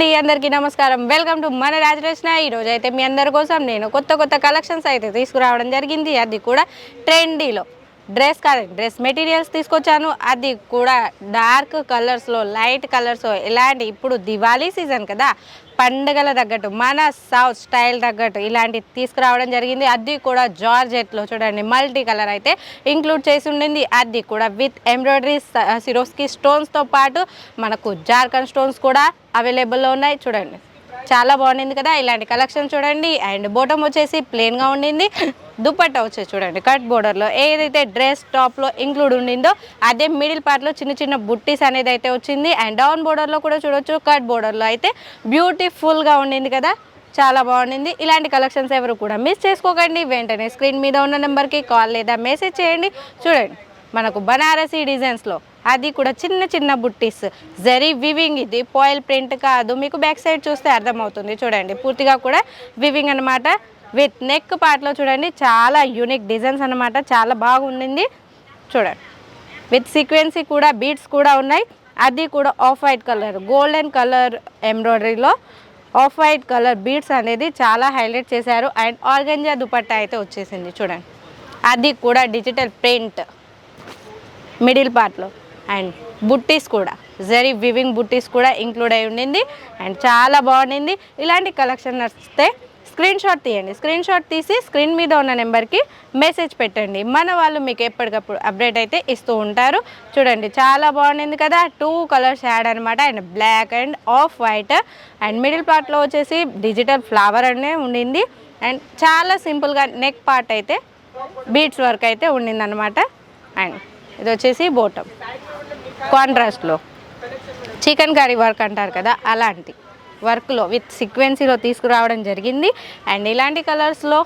అండి అందరికీ నమస్కారం. వెల్కమ్ టు మన రాజరచన ఈరోజు అయితే మీ అందరి కోసం నేను కొత్త కొత్త కలెక్షన్స్ అయితే తీసుకురావడం జరిగింది. అది కూడా ట్రెండీలో డ్రెస్ కాదు డ్రెస్ మెటీరియల్స్ తీసుకొచ్చాను. అది కూడా డార్క్ కలర్స్లో లైట్ కలర్స్ ఎలాంటి ఇప్పుడు దివాళీ సీజన్ కదా. పండుగల తగ్గట్టు మన సౌత్ స్టైల్ తగ్గట్టు ఇలాంటి తీసుకురావడం జరిగింది. అది కూడా జార్జెట్లో చూడండి మల్టీ కలర్ అయితే ఇంక్లూడ్ చేసి ఉండింది. అది కూడా విత్ ఎంబ్రాయిడరీ సిరోస్కి స్టోన్స్తో పాటు మనకు జార్ఖండ్ స్టోన్స్ కూడా అవైలబుల్లో ఉన్నాయి. చూడండి. చాలా బాగుండింది కదా. ఇలాంటి కలెక్షన్ చూడండి. అండ్ బోటం వచ్చేసి ప్లెయిన్గా ఉండింది. దుప్పట్టా వచ్చేసి చూడండి. కట్ బోర్డర్లో ఏదైతే డ్రెస్ టాప్లో ఇంక్లూడ్ ఉండిందో అదే మిడిల్ పార్ట్లో చిన్న చిన్న బుట్టీస్ అనేది అయితే వచ్చింది. అండ్ డౌన్ బోర్డర్లో కూడా చూడొచ్చు. కట్ బోర్డర్లో అయితే బ్యూటిఫుల్గా ఉండింది కదా. చాలా బాగుండింది. ఇలాంటి కలెక్షన్స్ ఎవరు కూడా మిస్ చేసుకోకండి. వెంటనే స్క్రీన్ మీద ఉన్న నెంబర్కి కాల్ లేదా మెసేజ్ చేయండి. చూడండి. మనకు బనారసీ డిజైన్స్లో అది కూడా చిన్న చిన్న బుట్టీస్. జరీ వివింగ్ ఇది పాయిల్ ప్రింట్ కాదు. మీకు బ్యాక్ సైడ్ చూస్తే అర్థమవుతుంది. చూడండి పూర్తిగా కూడా వివింగ్ అనమాట విత్ నెక్ పార్ట్లో చూడండి చాలా యూనిక్ డిజైన్స్ అనమాట చాలా బాగుండింది. చూడండి విత్ సీక్వెన్సీ కూడా బీడ్స్ కూడా ఉన్నాయి. అది కూడా off white colour golden colour ఎంబ్రాయిడరీలో ఆఫ్ వైట్ కలర్ బీడ్స్ అనేది చాలా హైలైట్ చేశారు. అండ్ ఆర్గంజా దుపట్టా అయితే వచ్చేసింది. చూడండి అది కూడా డిజిటల్ ప్రింట్ మిడిల్ పార్ట్లో అండ్ బుట్టీస్ కూడా. జరీ వివింగ్ బుట్టీస్ కూడా ఇంక్లూడ్ అయి ఉండింది. అండ్ చాలా బాగుండింది. ఇలాంటి కలెక్షన్ నచ్చితే స్క్రీన్ షాట్ తీయండి. స్క్రీన్ షాట్ తీసి స్క్రీన్ మీద ఉన్న నెంబర్కి మెసేజ్ పెట్టండి. మన వాళ్ళు మీకు ఎప్పటికప్పుడు అప్డేట్ అయితే ఇస్తూ ఉంటారు. చూడండి చాలా బాగుండింది కదా. టూ కలర్స్ యాడ్ అనమాట. And black and off white and middle పార్ట్లో వచ్చేసి డిజిటల్ ఫ్లవర్ అనే ఉండింది. అండ్ చాలా సింపుల్గా నెక్ పార్ట్ అయితే బీట్స్ వర్క్ అయితే ఉండింది అనమాట అండ్ ఇది వచ్చేసి బోటం కాంట్రాస్ట్లో చికెన్ కర్రీ వర్క్ అంటారు కదా అలాంటి వర్క్లో విత్ సీక్వెన్సీలో తీసుకురావడం జరిగింది. అండ్ ఇలాంటి కలర్స్లో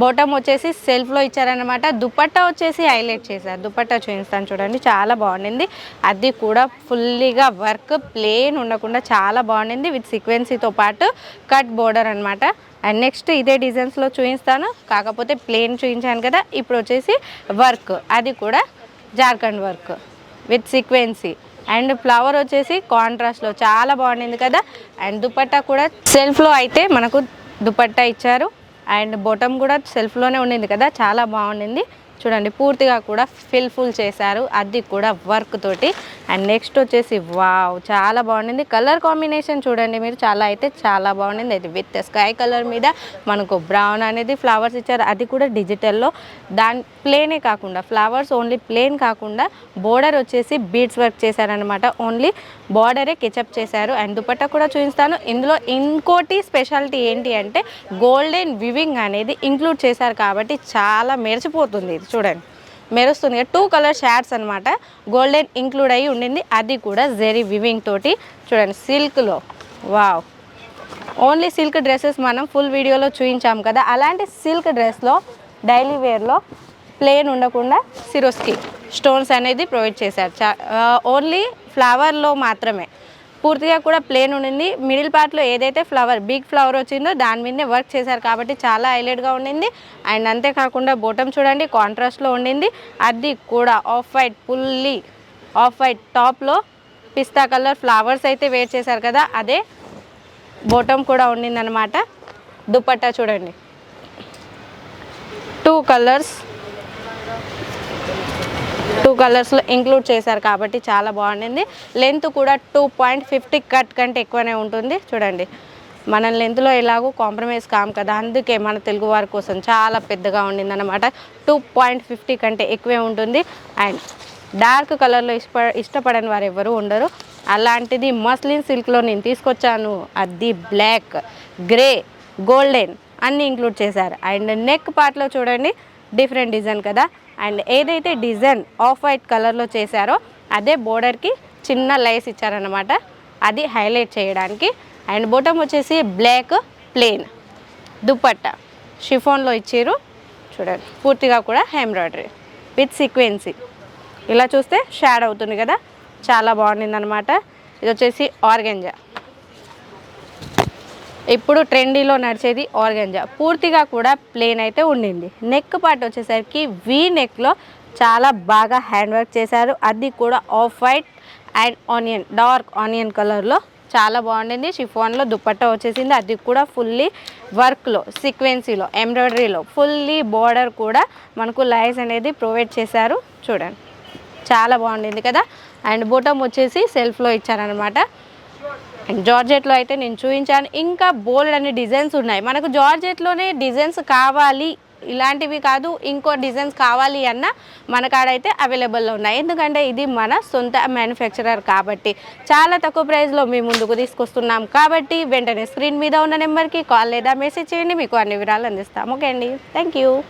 బోటం వచ్చేసి సెల్ఫ్లో ఇచ్చారనమాట దుపట్టా వచ్చేసి హైలైట్ చేశారు. దుపట్టా చూపిస్తాను చూడండి చాలా బాగుండింది. అది కూడా ఫుల్లీగా వర్క్ ప్లేన్ ఉండకుండా చాలా బాగుండింది. విత్ సీక్వెన్సీతో పాటు కట్ బోర్డర్ అనమాట అండ్ నెక్స్ట్ ఇదే డిజైన్స్లో చూపిస్తాను. కాకపోతే ప్లేన్ చూపించాను కదా ఇప్పుడు వచ్చేసి వర్క్ అది కూడా Jharkhand work with sequence. And flower వచ్చేసి కాంట్రాస్ట్లో చాలా బాగుండింది కదా. అండ్ దుపట్టా కూడా సెల్ఫ్లో అయితే మనకు దుపట్టా ఇచ్చారు. అండ్ బొటం కూడా సెల్ఫ్లోనే ఉండింది కదా. చాలా బాగుండింది. చూడండి పూర్తిగా కూడా ఫిల్ ఫుల్ చేశారు. అది కూడా వర్క్ తోటి. అండ్ నెక్స్ట్ వచ్చేసి వావ్ చాలా బాగుండింది. కలర్ కాంబినేషన్ చూడండి మీరు చాలా అయితే చాలా బాగుండింది. అది విత్ స్కై కలర్ మీద మనకు బ్రౌన్ అనేది ఫ్లవర్స్ ఇచ్చారు. అది కూడా డిజిటల్లో దాని ప్లేనే కాకుండా ఫ్లవర్స్ ఓన్లీ ప్లేన్ కాకుండా బోర్డర్ వచ్చేసి బీడ్స్ వర్క్ చేశారనమాట ఓన్లీ బార్డరే కెచప్ చేశారు. అండ్ దుపట్టా కూడా చూపిస్తాను. ఇందులో ఇంకోటి స్పెషాలిటీ ఏంటి అంటే గోల్డెన్ వివింగ్ అనేది ఇంక్లూడ్ చేశారు కాబట్టి చాలా మెరిచిపోతుంది ఇది చూడండి. మెరుస్తుంది. టూ కలర్ షాడ్స్ అనమాట గోల్డెన్ ఇంక్లూడ్ అయ్యి ఉండింది. అది కూడా జెరీ వివింగ్ తోటి. చూడండి సిల్క్లో వావ్ ఓన్లీ సిల్క్ డ్రెస్సెస్ మనం ఫుల్ వీడియోలో చూపించాం కదా. అలాంటి సిల్క్ డ్రెస్లో డైలీ వేర్లో ప్లేన్ ఉండకుండా సిరోస్కి స్టోన్స్ అనేది ప్రొవైడ్ చేశారు. చా ఓన్లీ ఫ్లవర్లో మాత్రమే. పూర్తిగా కూడా ప్లేన్ ఉండింది. మిడిల్ పార్ట్లో ఏదైతే ఫ్లవర్ బిగ్ ఫ్లవర్ వచ్చిందో దాని మీదనే వర్క్ చేశారు కాబట్టి చాలా హైలైట్గా ఉండింది. అండ్ అంతేకాకుండా బోటం చూడండి కాంట్రాస్ట్లో ఉండింది. అది కూడా off white fully off white టాప్లో పిస్తా కలర్ ఫ్లవర్స్ అయితే వేర్ చేశారు కదా అదే బోటం కూడా ఉండిందనమాట దుపట్టా చూడండి. టూ కలర్స్ కలర్స్లో ఇంక్లూడ్ చేశారు కాబట్టి చాలా బాగుండింది. లెంత్ కూడా టూ పాయింట్ ఫిఫ్టీ కట్ కంటే ఎక్కువనే ఉంటుంది. చూడండి. మన లెంత్లో ఎలాగో కాంప్రమైజ్ కాం కదా. అందుకే మన తెలుగు వారి కోసం చాలా పెద్దగా ఉండింది అనమాట టూ పాయింట్ ఫిఫ్టీ కంటే ఎక్కువే ఉంటుంది. అండ్ డార్క్ కలర్లో ఇష్ట ఇష్టపడని వారు ఎవరు ఉండరు. అలాంటిది మస్లిన్ సిల్క్లో నేను తీసుకొచ్చాను. అది బ్లాక్ గ్రే గోల్డెన్ అన్నీ ఇంక్లూడ్ చేశారు. అండ్ నెక్ పార్ట్లో చూడండి. డిఫరెంట్ డిజైన్ కదా. అండ్ ఏదైతే డిజైన్ ఆఫ్ వైట్ కలర్లో చేశారో అదే బోర్డర్కి చిన్న లైస్ ఇచ్చారనమాట అది హైలైట్ చేయడానికి. అండ్ బోటమ్ వచ్చేసి బ్లాక్ ప్లెయిన్ దుప్పట్ట షిఫోన్లో ఇచ్చారు. చూడండి పూర్తిగా కూడా ఎంబ్రాయిడరీ విత్ సీక్వెన్సీ. ఇలా చూస్తే షాడ్ అవుతుంది కదా చాలా బాగుండింది అనమాట ఇది వచ్చేసి ఆర్గెంజా. ఇప్పుడు ట్రెండీలో నడిచేది ఆర్గంజా పూర్తిగా కూడా ప్లేన్ అయితే ఉండింది. నెక్ పార్ట్ వచ్చేసరికి వీ నెక్లో చాలా బాగా హ్యాండ్ వర్క్ చేశారు. అది కూడా off white and onion dark onion కలర్లో చాలా బాగుండింది. షిఫాన్లో దుపట్టా వచ్చేసింది. అది కూడా ఫుల్లీ వర్క్లో సీక్వెన్సీలో ఎంబ్రాయిడరీలో ఫుల్లీ బార్డర్ కూడా మనకు లైస్ అనేది ప్రొవైడ్ చేశారు. చూడండి. చాలా బాగుండింది కదా? అండ్ బూటం వచ్చేసి సెల్ఫ్లో ఇచ్చారనమాట జార్జెట్లో అయితే నేను చూపించాను. ఇంకా బోల్డ్ అనే డిజైన్స్ ఉన్నాయి. మనకు జార్జెట్లోనే డిజైన్స్ కావాలి ఇలాంటివి కాదు ఇంకో డిజైన్స్ కావాలి అన్న మన కాడైతే అవైలబుల్లో ఉన్నాయి. ఎందుకంటే ఇది మన సొంత మ్యానుఫ్యాక్చరర్ కాబట్టి చాలా తక్కువ ప్రైస్లో మీ ముందుకు తీసుకొస్తున్నాం. కాబట్టి వెంటనే స్క్రీన్ మీద ఉన్న నెంబర్కి కాల్ లేదా మెసేజ్ చేయండి. మీకు అన్ని వివరాలు అందిస్తాం. ఓకే అండి. Thank you.